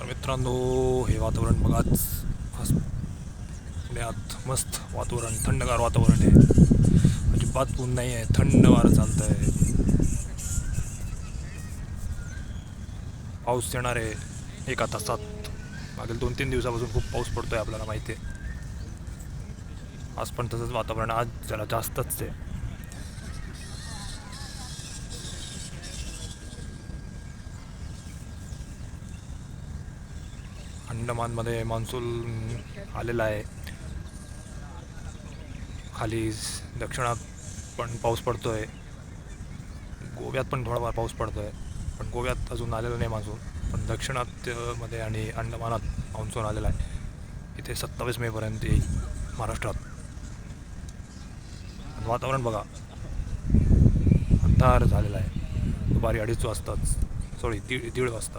तर मित्रांनो हे वातावरण बघाच आज पुण्यात मस्त वातावरण थंडगार वातावरण आहे. अजिबात ऊन नाही आहे थंड वारं चालतं आहे पाऊस येणार आहे एका तासात. मागील दोन तीन दिवसापासून खूप पाऊस पडतोय आपल्याला माहिती आहे. आज पण तसंच वातावरण आज जरा जास्तच आहे. अंडमानमध्ये मान्सून आलेला आहे. खाली दक्षिणात पण पाऊस पडतो आहे गोव्यात पण थोडाफार पाऊस पडतो आहे पण गोव्यात अजून आलेला नाही मान्सून. पण दक्षिणात मध्ये आणि अंडमानात मान्सून आलेला आहे. इथे सत्तावीस मेपर्यंत येईल महाराष्ट्रात. वातावरण बघा. अंधार झालेला आहे. दुपारी अडीच वाजताच. सॉरी दीड दीड वाजता.